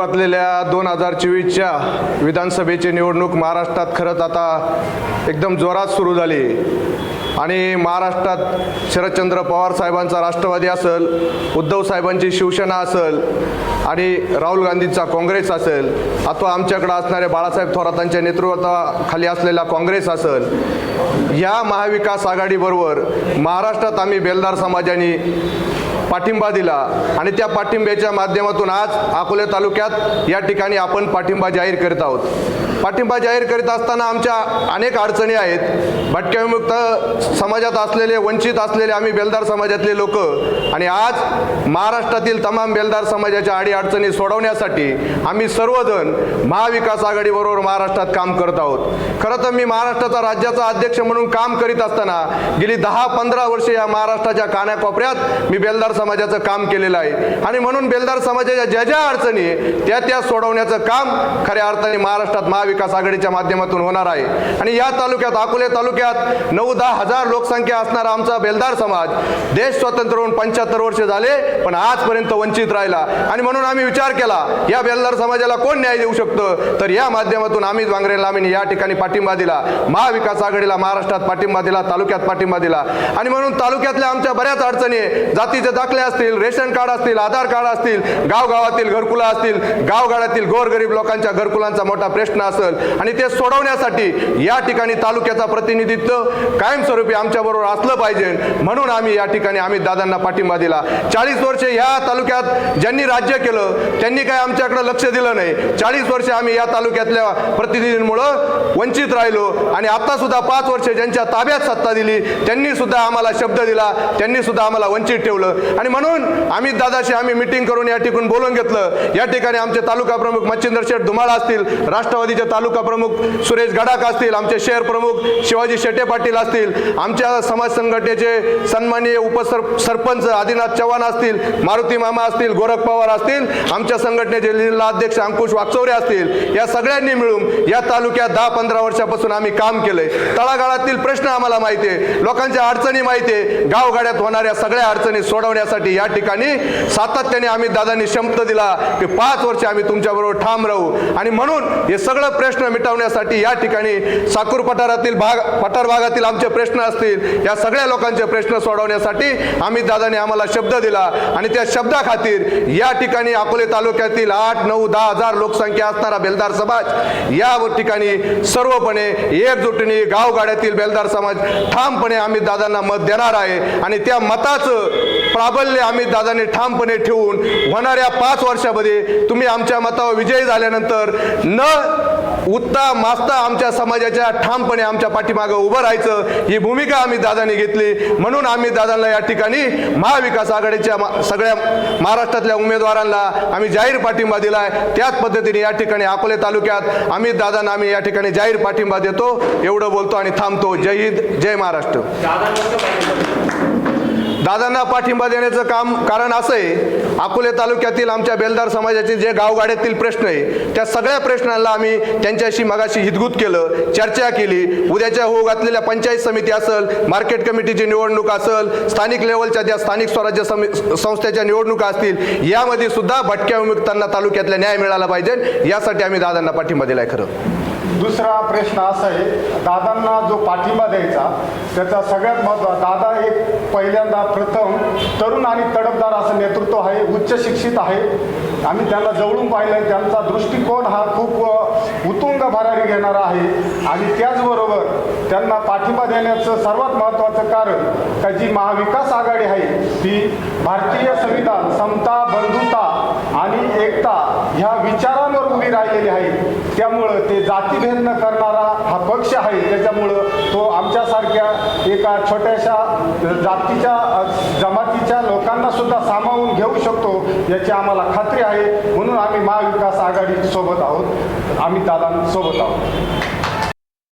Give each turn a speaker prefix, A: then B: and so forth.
A: असलेल्या दोन हजार चोवीसच्या विधानसभेची निवडणूक महाराष्ट्रात खरंच आता एकदम जोरात सुरू झाली. आणि महाराष्ट्रात शरदचंद्र पवार साहेबांचा राष्ट्रवादी असेल उद्धव साहेबांची शिवसेना असेल आणि राहुल गांधींचा काँग्रेस असेल अथवा आमच्याकडे असणाऱ्या बाळासाहेब थोरातांच्या नेतृत्वाखाली असलेला काँग्रेस असेल या महाविकास आघाडीबरोबर महाराष्ट्रात आम्ही बेलदार समाजाने पाठिंबा दिला. आणि त्या पाठिंब्याच्या माध्यमातून आज अकोले तालुक्यात या ठिकाणी आपण पाठिंबा जाहीर करत आहोत. पाठिंबा जाहीर करीत असताना आमच्या अनेक अडचणी आहेत. भटक्याविमुक्त समाजात असलेले वंचित असलेले आम्ही बेलदार समाजातले लोक. आणि आज महाराष्ट्रातील तमाम बेलदार समाजाच्या अडीअडचणी सोडवण्यासाठी आम्ही सर्वजण महाविकास आघाडीबरोबर महाराष्ट्रात काम करत आहोत. खरं तर मी महाराष्ट्राचा राज्याचा अध्यक्ष म्हणून काम करीत असताना गेली दहा पंधरा वर्षे या महाराष्ट्राच्या कानाकोपऱ्यात मी बेलदार समाजाचं काम केलेलं आहे. आणि म्हणून बेलदार समाजाच्या ज्या ज्या अडचणी त्या त्या सोडवण्याचं काम खऱ्या अर्थाने महाराष्ट्रात महाविकास आघाडीच्या माध्यमातून होणार आहे. आणि या तालुक्यात अकोले तालुक्यात नऊ दहा हजार लोकसंख्या असणारा आमचा बेलदार समाज देश स्वतंत्र होऊन पंच्याहत्तर वर्ष झाले पण आजपर्यंत वंचित राहिला. आणि म्हणून आम्ही विचार केला या बेलदार समाजाला कोण न्याय देऊ शकतं? तर या माध्यमातून आम्ही वांगरे लामीने या ठिकाणी पाठिंबा दिला. महाविकास आघाडीला महाराष्ट्रात पाठिंबा दिला तालुक्यात पाठिंबा दिला. आणि म्हणून तालुक्यातल्या आमच्या बऱ्याच अडचणी जातीचे दाखले असतील रेशन कार्ड असतील आधार कार्ड असतील गावगावातील घरकुला असतील गावगाड्यातील गोरगरीब लोकांच्या घरकुलांचा मोठा प्रश्न असेल आणि ते सोडवण्यासाठी या ठिकाणी तालुक्याचा प्रतिनिधित्व कायमस्वरूपी आमच्या बरोबर असलं पाहिजे. म्हणून आम्ही या ठिकाणी आम्ही दादांना पाठिंबा दिला. चाळीस वर्षे ह्या तालुक्यात ज्यांनी राज्य केलं त्यांनी काय आमच्याकडे लक्ष दिलं नाही. चाळीस वर्षे आम्ही या तालुक्यातल्या प्रतिनिधींमुळं वंचित राहिलो आणि आता सुद्धा पाच वर्षे ज्यांच्या ताब्यात सत्ता दिली त्यांनी सुद्धा आम्हाला शब्द दिला त्यांनी सुद्धा आम्हाला वंचित ठेवलं. आणि म्हणून आम्ही दादाशी आम्ही मिटिंग करून या ठिकाणी बोलून घेतलं. या ठिकाणी आमचे तालुका प्रमुख मच्छिंद्र शेठ धुमाळ असतील राष्ट्रवादीच्या तालुका प्रमुख सुरेश गडाख असतील आमचे शहर प्रमुख शिवाजी शेटे पाटील असतील आमच्या समाज संघटनेचे सन्माननीय उपसर सरपंच आदिनाथ चव्हाण असतील मारुती मामा असतील गोरख पवार असतील आमच्या संघटनेचे जिल्हा अध्यक्ष अंकुश वाकचौरे असतील या सगळ्यांनी मिळून या तालुक्यात दहा पंधरा वर्षापासून आम्ही काम केलंय. तळागाळातील प्रश्न आम्हाला माहिती आहे. लोकांच्या अडचणी माहिती आहे. गावगाड्यात होणाऱ्या सगळ्या अडचणी सोडवण्यासाठी या ठिकाणी सातत्याने आम्ही दादांनी शंपत दिला की पाच वर्ष आम्ही तुमच्याबरोबर ठाम राहू. आणि म्हणून हे सगळं प्रश्न मिटवण्यासाठी या ठिकाणी साकूर पठारातील भाग पठार भागातील आमचे प्रश्न असतील या सगळ्या लोकांचे प्रश्न सोडवण्यासाठी अमित दादाने आम्हाला शब्द दिला. आणि त्या शब्दाखातीर या ठिकाणी अकोले तालुक्यातील आठ नऊ दहा हजार लोकसंख्या असणारा बेलदार समाज या ठिकाणी सर्वपणे एकजुटीने गावगाड्यातील बेलदार समाज ठामपणे अमित दादांना मत देणार आहे. आणि त्या मताचं प्राबल्य आम्ही दादाने ठामपणे ठेवून होणाऱ्या पाच वर्षामध्ये तुम्ही आमच्या मतावर विजयी झाल्यानंतर न उत्ता मास्ता आमच्या समाजाच्या ठामपणे आमच्या पाठीमागं उभं राहायचं. ही भूमिका आम्ही दादाने घेतली. म्हणून आम्ही दादांना या ठिकाणी महाविकास आघाडीच्या मा- सगळ्या महाराष्ट्रातल्या उमेदवारांना आम्ही जाहीर पाठिंबा दिलाय. त्याच पद्धतीने या ठिकाणी अकोले तालुक्यात आम्ही दादांना आम्ही या ठिकाणी जाहीर पाठिंबा देतो. एवढं बोलतो आणि थांबतो. जय हिंद जय महाराष्ट्र. दादांना पाठिंबा देण्याचं काम कारण असं आहे अकोले तालुक्यातील आमच्या बेलदार समाजाचे जे गावगाड्यातील प्रश्न आहे त्या सगळ्या प्रश्नांना आम्ही त्यांच्याशी मगाशी हितगुत केलं चर्चा केली. उद्याच्या हो घातलेल्या पंचायत समिती असेल मार्केट कमिटीची निवडणूक असेल स्थानिक लेवलच्या ज्या स्थानिक स्वराज्य समी- संस्थेच्या निवडणुका असतील यामध्ये सुद्धा भटक्या विमुक्तांना तालुक्यातल्या न्याय मिळाला पाहिजे. यासाठी आम्ही दादांना पाठिंबा दिलाय खरं.
B: दुसरा प्रश्न असा आहे दादांना जो पाठिंबा द्यायचा त्याचा सगळ्यात महत्त्वा दादा एक पहिल्यांदा प्रथम तरुण आणि तडफदार असं नेतृत्व आहे उच्च शिक्षित आहे. आम्ही त्यांना जवळून पाहिलं आहे त्यांचा दृष्टिकोन हा खूप उत्तुंग भरारी घेणारा आहे. आणि त्याचबरोबर त्यांना पाठिंबा देण्याचं सर्वात महत्त्वाचं कारण का जी महाविकास आघाडी आहे ती भारतीय संविधान समता बंधुता आणि एकता ह्या विचारांवर उभी राहिलेली आहे. त्यामुळं ते जातीभेद न करणारा हा पक्ष आहे. त्याच्यामुळं तो आमच्यासारख्या एका छोट्याशा जातीच्या जमातीच्या लोकांना सुद्धा सामावून घेऊ शकतो याची आम्हाला खात्री आहे. म्हणून आम्ही महाविकास आघाडी सोबत आहोत. आम्ही दादांसोबत आहोत.